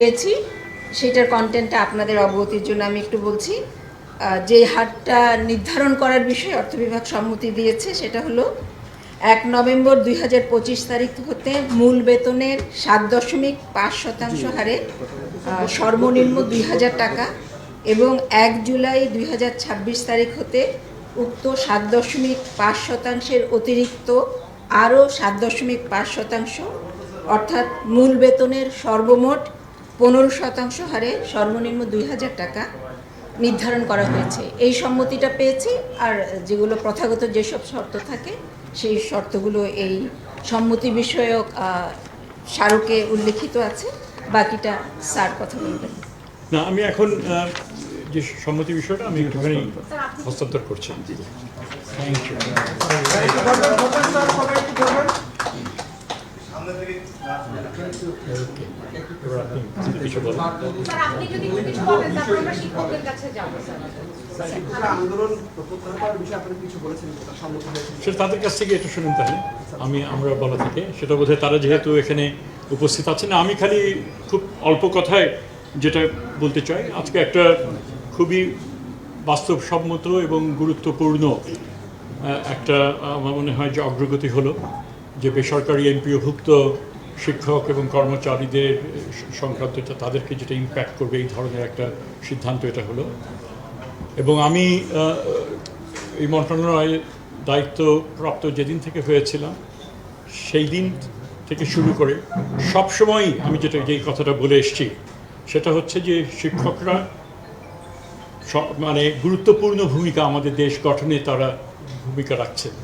পেয়েছি। সেটার কন্টেন্টটা আপনাদের অবগতির জন্য আমি একটু বলছি। যে হারটা নির্ধারণ করার বিষয়ে অর্থ বিভাগ সম্মতি দিয়েছে সেটা হলো এক নভেম্বর দুই হাজার পঁচিশ তারিখ হতে মূল বেতনের সাত দশমিক পাঁচ শতাংশ হারে সর্বনিম্ন দুই হাজার টাকা এবং এক জুলাই দুই হাজার ছাব্বিশ তারিখ হতে উক্ত সাত দশমিক পাঁচ শতাংশের অতিরিক্ত আরও সাত দশমিক পাঁচ শতাংশ অর্থাৎ মূল বেতনের সর্বমোট পনেরো শতাংশ হারে সর্বনিম্ন দুই হাজার টাকা নির্ধারণ করা হয়েছে। এই সম্মতিটা পেয়েছি আর যেগুলো প্রথাগত যেসব শর্ত থাকে সেই শর্তগুলো এই সম্মতি বিষয়ক স্মারকে উল্লেখিত আছে। বাকিটা স্যার কথা বলবেন। না আমি এখন যে সম্মতি বিষয়টা আমি একটুখানি হস্তান্তর করছি। থ্যাংক ইউ সেটা তাদের কাছ থেকে একটু শুনুন তাহলে। আমি আমরা বলা থেকে। সেটা বোধহয় তারা যেহেতু এখানে উপস্থিত আছেন আমি খালি খুব অল্প কথায় যেটা বলতে চাই। আজকে একটা খুবই বাস্তবসম্মত এবং গুরুত্বপূর্ণ একটা আমার মনে হয় যে অগ্রগতি হলো। যে বেসরকারি এমপিওভুক্ত শিক্ষক এবং কর্মচারীদের সংক্রান্ত তাদেরকে যেটা ইম্প্যাক্ট করবে এই ধরনের একটা সিদ্ধান্ত এটা হলো। এবং আমি এই মন্ত্রণালয়ের দায়িত্বপ্রাপ্ত যেদিন থেকে হয়েছিলাম, সেই দিন থেকে শুরু করে সব সময়ই আমি যেটা, যেই কথাটা বলে এসেছি, সেটা হচ্ছে যে শিক্ষকরা মানে গুরুত্বপূর্ণ ভূমিকা আমাদের দেশ গঠনে তারা ভূমিকা রাখছেন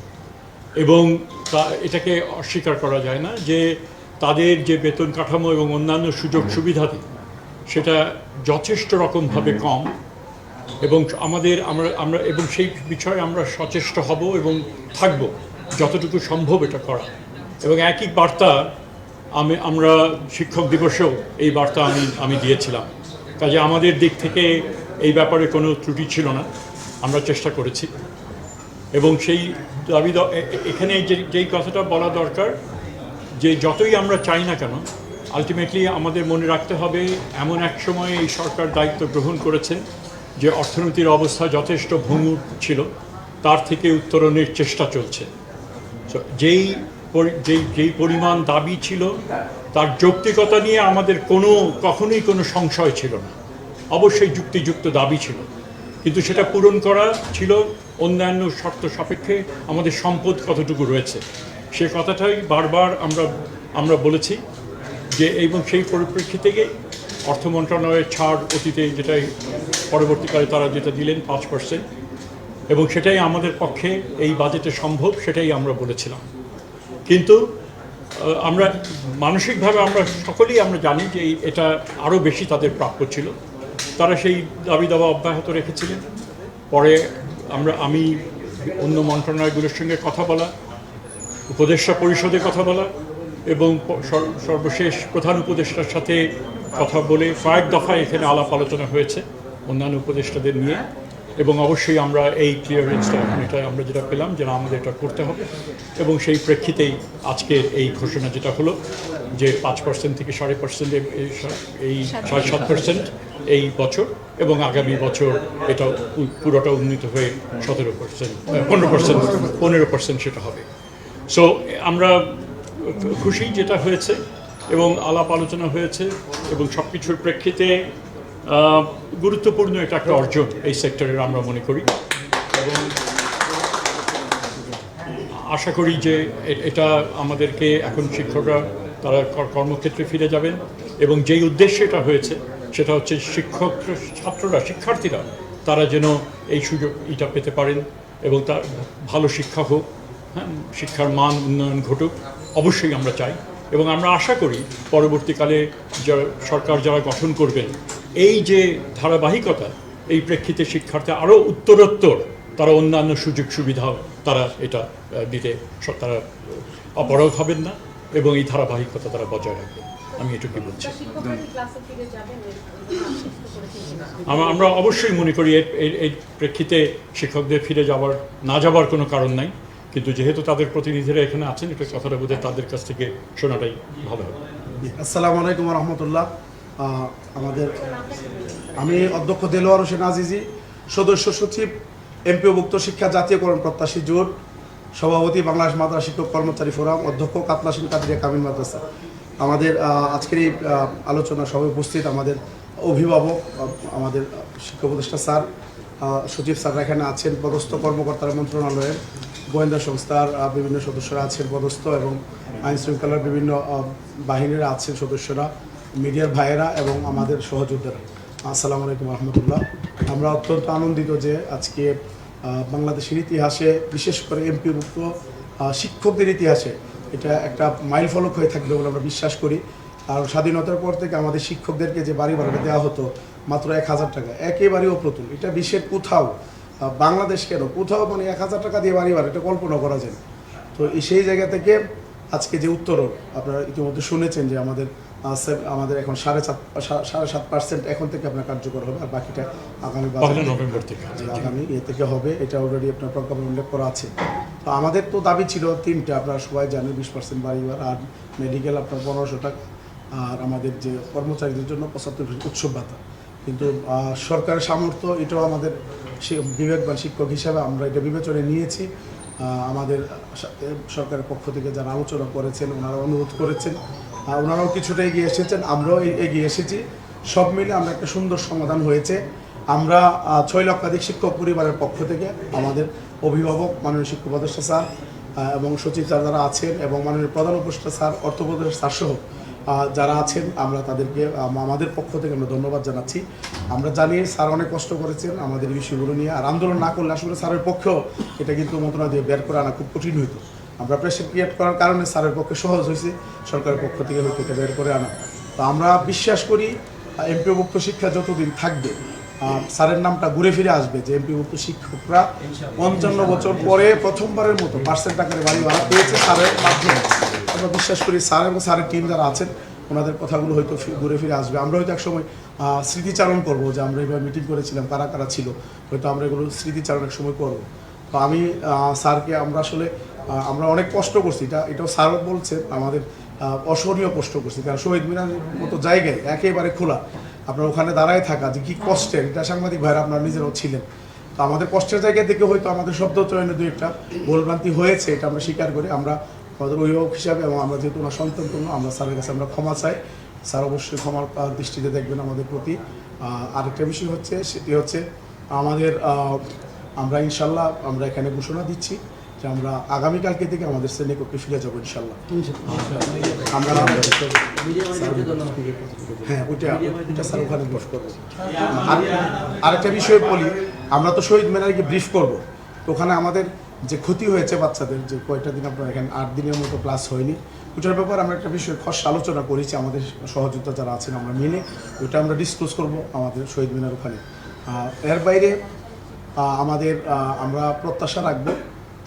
এবং তা এটাকে অস্বীকার করা যায় না যে তাদের যে বেতন কাঠামো এবং অন্যান্য সুযোগ সুবিধাদি সেটা যথেষ্ট রকমভাবে কম এবং আমাদের আমরা আমরা এবং সেই বিষয়ে আমরা সচেষ্ট হব এবং থাকব যতটুকু সম্ভব এটা করা। এবং একই বার্তা আমি আমরা শিক্ষক দিবসেও এই বার্তা আমি আমি দিয়েছিলাম। কাজে আমাদের দিক থেকে এই ব্যাপারে কোনো ত্রুটি ছিল না। আমরা চেষ্টা করেছি। এবং সেই দাবি এখানে যে, যেই কথাটা বলা দরকার, যে যতই আমরা চাই না কেন আলটিমেটলি আমাদের মনে রাখতে হবে, এমন এক সময় এই সরকার দায়িত্ব গ্রহণ করেছেন যে অর্থনীতির অবস্থা যথেষ্ট ভঙ্গুর ছিল, তার থেকে উত্তরণের চেষ্টা চলছে। যেই যেই যেই পরিমাণ দাবি ছিল, তার যৌক্তিকতা নিয়ে আমাদের কোনো, কখনোই কোনো সংশয় ছিল না। অবশ্যই যুক্তিযুক্ত দাবি ছিল। কিন্তু সেটা পূরণ করা ছিল অন্যান্য শর্ত সাপেক্ষে আমাদের সম্পদ কতটুকু রয়েছে। সে কথাটাই বারবার আমরা আমরা বলেছি যে এবং সেই পরিপ্রেক্ষিতে অর্থ মন্ত্রণালয়ের ছাড় অতীতে যেটাই পরবর্তীকালে তারা যেটা দিলেন পাঁচ পার্সেন্ট এবং সেটাই আমাদের পক্ষে এই বাজেটে সম্ভব সেটাই আমরা বলেছিলাম। কিন্তু আমরা মানসিকভাবে আমরা সকলেই আমরা জানি যে এটা আরও বেশি তাদের প্রাপ্য ছিল। তারা সেই দাবি দাবা অব্যাহত রেখেছিলেন। পরে আমরা, আমি অন্য মন্ত্রণালয়গুলোর সঙ্গে কথা বলা, উপদেষ্টা পরিষদে কথা বলা এবং সর্বশেষ প্রধান উপদেষ্টার সাথে কথা বলে কয়েক দফায় এখানে আলাপ আলোচনা হয়েছে অন্যান্য উপদেষ্টাদের নিয়ে। এবং অবশ্যই আমরা এই ক্লিয়ারেন্সটা এখন এটা আমরা যেটা পেলাম যে আমাদের এটা করতে হবে। এবং সেই প্রেক্ষিতেই আজকের এই ঘোষণা যেটা হলো যে পাঁচ পার্সেন্ট থেকে সাড়ে পার্সেন্ট এই সাড়ে সাত পার্সেন্ট এই বছর এবং আগামী বছর এটা পুরোটা উন্নীত হয়ে সতেরো পার্সেন্ট পনেরো পার্সেন্ট পনেরো পার্সেন্ট সেটা হবে। সো আমরা খুশি যেটা হয়েছে এবং আলাপ আলোচনা হয়েছে এবং সব কিছুর প্রেক্ষিতে গুরুত্বপূর্ণ এটা একটা অর্জন এই সেক্টরের আমরা মনে করি। এবং আশা করি যে এটা আমাদেরকে এখন শিক্ষকরা তারা কর্মক্ষেত্রে ফিরে যাবেন এবং যেই উদ্দেশ্যে এটা হয়েছে, সেটা হচ্ছে শিক্ষক, ছাত্ররা, শিক্ষার্থীরা তারা যেন এই সুযোগ এটা পেতে পারেন এবং তার ভালো শিক্ষা হোক হ্যাঁ শিক্ষার মান উন্নয়ন ঘটুক, অবশ্যই আমরা চাই। এবং আমরা আশা করি পরবর্তীকালে যারা সরকার যারা গঠন করবেন এই যে ধারাবাহিকতা এই প্রেক্ষিতে শিক্ষার্থী আরও উত্তরোত্তর তারা অন্যান্য সুযোগ সুবিধাও তারা এটা দিতে তারা অপরাগ হবেন না এবং এই ধারাবাহিকতা তারা বজায় রাখবেন। আমি এটুকুই বলছি? আমরা অবশ্যই মনে করি এর প্রেক্ষিতে শিক্ষকদের ফিরে যাওয়ার না যাবার কোনো কারণ নাই। কিন্তু যেহেতু তাদের প্রতিনিধিরা এখানে আছেন এটা কথাটা বোধহয় তাদের কাছ থেকে শোনাটাই ভালো হবে। আসসালামু আলাইকুম রহমতুল্লাহ। আমাদের আমি অধ্যক্ষ দেলোয়ার হোসেন আজিজি, সদস্য সচিব, এমপিওভুক্ত শিক্ষা জাতীয়করণ প্রত্যাশী জোট, সভাপতি বাংলাদেশ মাদ্রাসা শিক্ষক কর্মচারী ফোরাম, অধ্যক্ষ কাতলাসিন কাদিরিয়া কামিল মাদ্রাসা। আমাদের আজকের এই আলোচনা সভায় উপস্থিত আমাদের অভিভাবক আমাদের শিক্ষা উপদেষ্টা স্যার সচিব স্যাররা এখানে আছেন, পদস্থ কর্মকর্তারা মন্ত্রণালয়ের গোয়েন্দা সংস্থার বিভিন্ন সদস্যরা আছেন, পদস্থ এবং আইন শৃঙ্খলার বিভিন্ন বাহিনীরা আছেন সদস্যরা। মিডিয়ার ভাইয়েরা এবং আমাদের সহযোদ্ধারা। আসসালামু আলাইকুম রহমতুল্লাহ। আমরা অত্যন্ত আনন্দিত যে আজকে বাংলাদেশের ইতিহাসে, বিশেষ করে এমপিভুক্ত শিক্ষকদের ইতিহাসে এটা একটা মাইল ফলক হয়ে থাকবে বলে আমরা বিশ্বাস করি। আর স্বাধীনতার পর থেকে আমাদের শিক্ষকদেরকে যে বাড়ি ভাড়া দেওয়া হতো, মাত্র এক হাজার টাকা, একেবারেই অপ্রতুল। এটা বিশ্বের কোথাও বাংলাদেশ কেন? কোথাও মানে এক হাজার টাকা দিয়ে বাড়ি ভাড়া, এটা কল্পনা করা যায় তো সেই জায়গা থেকে আজকে যে উত্তরণ, আপনারা ইতিমধ্যে শুনেছেন যে আমাদের আমাদের এখন সাড়ে সাত সাড়ে সাত পার্সেন্ট এখন থেকে আপনার কার্যকর হবে আর বাকিটা আগামী নভেম্বর থেকে আগামী ইয়ে থেকে হবে এটা অলরেডি আপনার প্রজ্ঞাপন উল্লেখ করা আছে। তো আমাদের তো দাবি ছিল তিনটা আপনারা সবাই জানেন বিশ পার্সেন্ট বাড়িবার আর মেডিকেল আপনার পনেরোশো টাকা আর আমাদের যে কর্মচারীদের জন্য পঁচাত্তর উৎসব ভাতা। কিন্তু সরকারের সামর্থ্য এটাও আমাদের সে- বিবেকবান শিক্ষক হিসাবে আমরা এটা বিবেচনায় নিয়েছি। আমাদের সাথে সরকারের পক্ষ থেকে যারা আলোচনা করেছেন ওনারা অনুরোধ করেছেন ওনারাও কিছুটা এগিয়ে এসেছেন, আমরাও এগিয়ে এসেছি। সব মিলে আমরা একটা সুন্দর সমাধান হয়েছে। আমরা ছয় লক্ষাধিক শিক্ষক পরিবারের পক্ষ থেকে আমাদের অভিভাবক, মাননীয় শিক্ষক উপদেষ্টা স্যার এবং সচিব স্যার যারা আছেন এবং মাননীয় প্রধান উপদেষ্টা স্যার, অর্থ উপদেষ্টা স্যার সহ যারা আছেন, আমরা তাদেরকে আমাদের পক্ষ থেকে আমরা ধন্যবাদ জানাচ্ছি। আমরা জানি স্যার অনেক কষ্ট করেছেন আমাদের বিষয়গুলো নিয়ে, আর আন্দোলন না করলে আসলে স্যারের পক্ষেও এটা কিন্তু মন্ত্রণালয় দিয়ে বের করে আনা খুব কঠিন হইতো। আমরা প্রেশার ক্রিয়েট করার কারণে স্যারের পক্ষে সহজ হয়েছে সরকারের পক্ষ থেকে হয়তো বের করে আনা। তো আমরা বিশ্বাস করি এমপিভুক্ত শিক্ষা যতদিন থাকবে স্যারের নামটা ঘুরে ফিরে আসবে যে এমপিভুক্ত শিক্ষকরা পঞ্চান্ন বছর পরে প্রথমবারের মতো পার্সেন্ট আকারে বাড়ি ভাড়া পেয়েছে স্যারের মাধ্যমে। আমরা বিশ্বাস করি স্যার এবং স্যারের টিম যারা আছেন ওনাদের কথাগুলো হয়তো ঘুরে ফিরে আসবে। আমরা হয়তো একসময় স্মৃতিচারণ করব যে আমরা এবার মিটিং করেছিলাম কারা কারা ছিল হয়তো আমরা এগুলো স্মৃতিচারণ এক সময় করব। তো আমি স্যারকে আমরা আসলে আমরা অনেক কষ্ট করছি। এটা এটাও স্যার বলছে আমাদের অসহনীয় কষ্ট করছি। কারণ শহীদ মিনার মতো জায়গায় একেবারে খোলা। আপনার ওখানে দাঁড়ায় থাকা যে কি কষ্টের, এটা সাংবাদিক ভাইরা আপনারা নিজেরাও ছিলেন। তো আমাদের কষ্টের জায়গা থেকে হয়তো আমাদের শব্দ চয়নে দু একটা ভুলভ্রান্তি হয়েছে, এটা আমরা স্বীকার করি। আমরা আমাদের অভিভাবক হিসাবে এবং আমরা যেহেতু ওনার সন্তান আমরা স্যারের কাছে আমরা ক্ষমা চাই। স্যার অবশ্যই ক্ষমার দৃষ্টিতে দেখবেন আমাদের প্রতি। আরেকটা বিষয় হচ্ছে, সেটি হচ্ছে আমাদের আমরা ইনশাল্লাহ আমরা এখানে ঘোষণা দিচ্ছি। যে আমরা আগামীকালকে থেকে আমাদের শ্রেণীকক্ষে ফিরে যাব ইনশাল্লাহ আমরা হ্যাঁ ওইটা ওইটা স্যার ওখানে ব্রিফ করব আর আরেকটা বিষয় বলি আমরা তো শহীদ মিনারে গিয়ে ব্রিফ করব। ওখানে আমাদের যে ক্ষতি হয়েছে বাচ্চাদের যে কয়টা দিন আপনার এখানে আট দিনের মতো ক্লাস হয়নি ওইটার ব্যাপারে আমরা একটা বিষয়ে খস আলোচনা করেছি। আমাদের সহযোদ্ধা যারা আছেন আমরা মিলে ওইটা আমরা ডিসক্লোজ করব আমাদের শহীদ মিনার ওখানে। এর বাইরে আমাদের আমরা প্রত্যাশা রাখব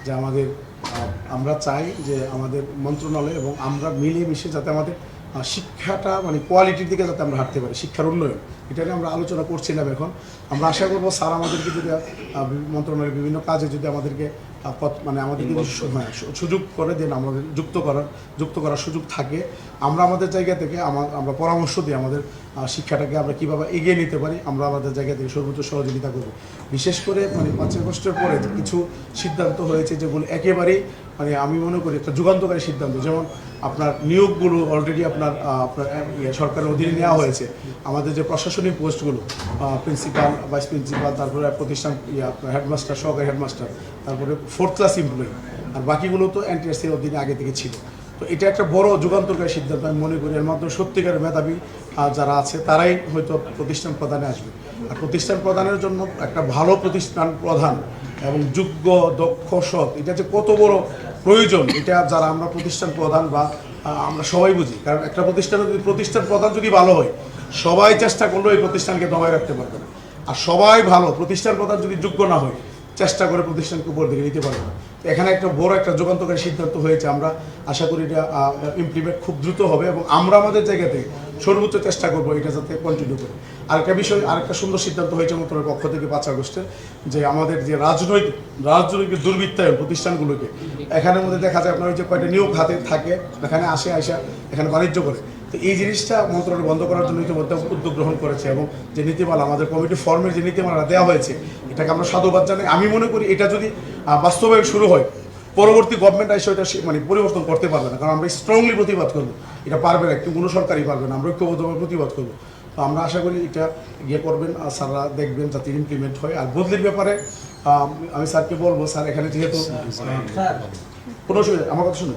যে আমাদের আমরা চাই যে আমাদের মন্ত্রণালয় এবং আমরা মিলেমিশে যাতে আমাদের শিক্ষাটা মানে কোয়ালিটির দিকে যাতে আমরা হাঁটতে পারি, শিক্ষার উন্নয়ন। এটা নিয়ে আমরা আলোচনা করছিলাম এখন। আমরা আশা করব স্যার আমাদেরকে যদি মন্ত্রণালয়ের বিভিন্ন কাজে যদি আমাদেরকে মানে আমাদের যদি হ্যাঁ, সুযোগ করে দেন আমাদের যুক্ত করার যুক্ত করার সুযোগ থাকে। আমরা আমাদের জায়গা থেকে আমা- আমরা পরামর্শ দিই আমাদের শিক্ষাটাকে আমরা কীভাবে এগিয়ে নিতে পারি আমরা আমাদের জায়গা থেকে সর্বোচ্চ সহযোগিতা করব। বিশেষ করে মানে পাঁচই আগস্টের পরে কিছু সিদ্ধান্ত হয়েছে যেগুলো একেবারেই মানে আমি মনে করি একটা যুগান্তকারী সিদ্ধান্ত। যেমন আপনার নিয়োগগুলো অলরেডি আপনার আপনার ইয়ে, সরকারের অধীনে নেওয়া হয়েছে। আমাদের যে প্রশাসনিক পোস্টগুলো প্রিন্সিপাল ভাইস প্রিন্সিপাল তারপরে প্রতিষ্ঠান হেডমাস্টার সহকারী হেডমাস্টার তারপরে ফোর্থ ক্লাস এমপ্লয়ি আর বাকিগুলো তো এনটিআরসির অধীনে আগে থেকে ছিল। তো এটা একটা বড় যুগান্তকারী সিদ্ধান্ত, আমি মনে করি। এর মাধ্যমে সত্যিকারের মেধাবী যারা আছে, তারাই হয়তো প্রতিষ্ঠান প্রদানে আসবে। আর প্রতিষ্ঠান প্রদানের জন্য একটা ভালো প্রতিষ্ঠান প্রধান এবং যোগ্য, দক্ষ, সৎ, এটা যে কত বড় প্রয়োজন, এটা যারা আমরা প্রতিষ্ঠান প্রধান বা আমরা সবাই বুঝি। কারণ একটা প্রতিষ্ঠানের যদি প্রতিষ্ঠান প্রধান যদি ভালো হয়, সবাই চেষ্টা করলেও এই প্রতিষ্ঠানকে দমায় রাখতে পারবে আর সবাই ভালো, প্রতিষ্ঠান প্রধান যদি যোগ্য না হয় চেষ্টা করে প্রতিষ্ঠানকে উপর দিকে নিতে পারবে এখানে একটা বড় একটা যুগান্তকারী সিদ্ধান্ত হয়েছে, আমরা আশা করি এটা ইমপ্লিমেন্ট খুব দ্রুত হবে এবং আমরা আমাদের জায়গা থেকে সর্বোচ্চ চেষ্টা করব এটা যাতে কন্টিনিউ করে। আরেকটা বিষয়, আরেকটা সুন্দর সিদ্ধান্ত হয়েছে মন্ত্রণালয়ের পক্ষ থেকে পাঁচ আগস্টের যে আমাদের যে রাজনৈতিক রাজনৈতিক দুর্বৃত্তায়ন প্রতিষ্ঠানগুলোকে, এখানের মধ্যে দেখা যায় আপনার ওই যে কয়টা নিয়োগ হাতে থাকে, এখানে আসে, আসা, এখানে বাণিজ্য করে। তো এই জিনিসটা মন্ত্রণালয় বন্ধ করার জন্য ইতিমধ্যে উদ্যোগ গ্রহণ করেছে এবং যে নীতিমালা আমাদের কমিটি ফর্মের যে নীতিমালা দেওয়া হয়েছে এটাকে আমরা সাধুবাদ জানাই। আমি মনে করি এটা যদি বাস্তবায়ন শুরু হয় পরবর্তী গভর্নমেন্ট এসে এটা সে- মানে পরিবর্তন করতে পারবে না। কারণ আমরা স্ট্রংলি প্রতিবাদ করব। এটা পারবে না কোনো সরকারই পারবে না। আমরা ঐক্যবদ্ধভাবে প্রতিবাদ করব। তো আমরা আশা করি এটা ইয়ে করবেন আর স্যাররা দেখবেন যাতে ইমপ্লিমেন্ট হয়। আর বদলির ব্যাপারে আমি স্যারকে বলব স্যার এখানে যেহেতু কোনো অসুবিধা আমার কথা শুনুন।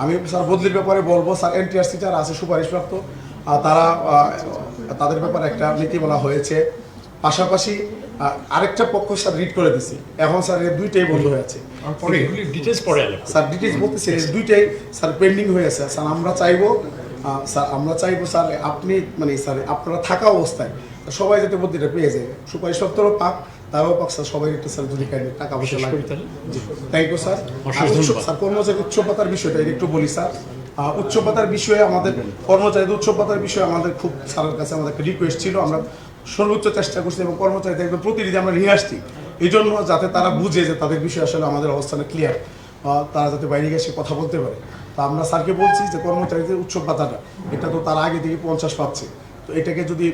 আমি স্যার বদলির ব্যাপারে বলব স্যার এনটিআরসি যারা আছে সুপারিশপ্রাপ্ত তারা তাদের ব্যাপারে একটা নীতি বলা হয়েছে। পাশাপাশি আরেকটা পক্ষ স্যার রিড করে দিছি। এখন স্যার দুইটাই বন্ধ হয়ে আছে। স্যার ডিটেলস বলতেছি দুইটাই স্যার পেন্ডিং হয়ে আছে। স্যার আমরা চাইব স্যার আমরা চাইব স্যার আপনি মানে স্যার আপনারা থাকা অবস্থায় সবাই যাতে বদলিটা পেয়ে যায়। সুপারিশ সত্তরও পাক তারাও পাক স্যার সবাই একটু স্যার যদি কাইন্ডলি টাকা পয়সা লাগে? Thank you sir. স্যার কর্মচারী উচ্চপাতার বিষয়টা একটু বলি স্যার উচ্চপাতার বিষয়ে আমাদের কর্মচারীদের উচ্চপাতার বিষয়ে আমাদের খুব স্যারের কাছে আমাদের একটা রিকোয়েস্ট ছিল। আমরা সর্বোচ্চ চেষ্টা করছি এবং কর্মচারীদের একদম প্রতিনিধি আমরা নিয়ে আসছি। এই জন্য যাতে তারা বুঝে যে তাদের বিষয়ে আসলে আমাদের অবস্থানে ক্লিয়ার তারা যাতে বাইরে এসে কথা বলতে পারে। তা আমরা স্যারকে বলছি যে কর্মচারীদের উচ্চ ভাতাটা এটা তো তারা আগে থেকে পঞ্চাশ পাচ্ছে। তো এটাকে যদি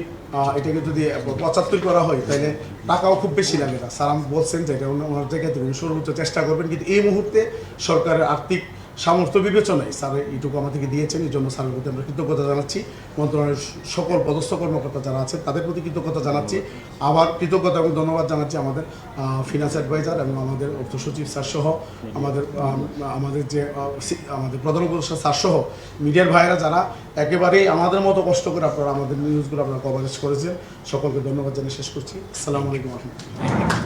এটাকে যদি পঁচাত্তর করা হয় তাহলে টাকাও খুব বেশি লাগে না। স্যার বলছেন যে এটা ওনার জায়গায় তিনি সর্বোচ্চ চেষ্টা করবেন। কিন্তু এই মুহূর্তে সরকারের আর্থিক সামর্থ্য বিবেচনায় স্যার এইটুকু আমাদেরকে দিয়েছেন, এই জন্য স্যারের প্রতি আমরা কৃতজ্ঞতা জানাচ্ছি। মন্ত্রণালয়ের সকল পদস্থ কর্মকর্তা যারা আছেন, তাদের প্রতি কৃতজ্ঞতা জানাচ্ছি। আবার কৃতজ্ঞতা এবং ধন্যবাদ জানাচ্ছি আমাদের ফিনান্স অ্যাডভাইজার এবং আমাদের অর্থ সচিব স্যার সহ, আমাদের আমাদের যে আমাদের প্রধান উপদেষ্টা স্যার সহ, মিডিয়ার ভাইয়েরা যারা একেবারেই আমাদের মতো কষ্ট করে আপনারা আমাদের নিউজগুলো আপনারা কভারেজ করেছেন, সকলকে ধন্যবাদ জানিয়ে শেষ করছি। আসসালামু আলাইকুম। রহমতুল্লাহ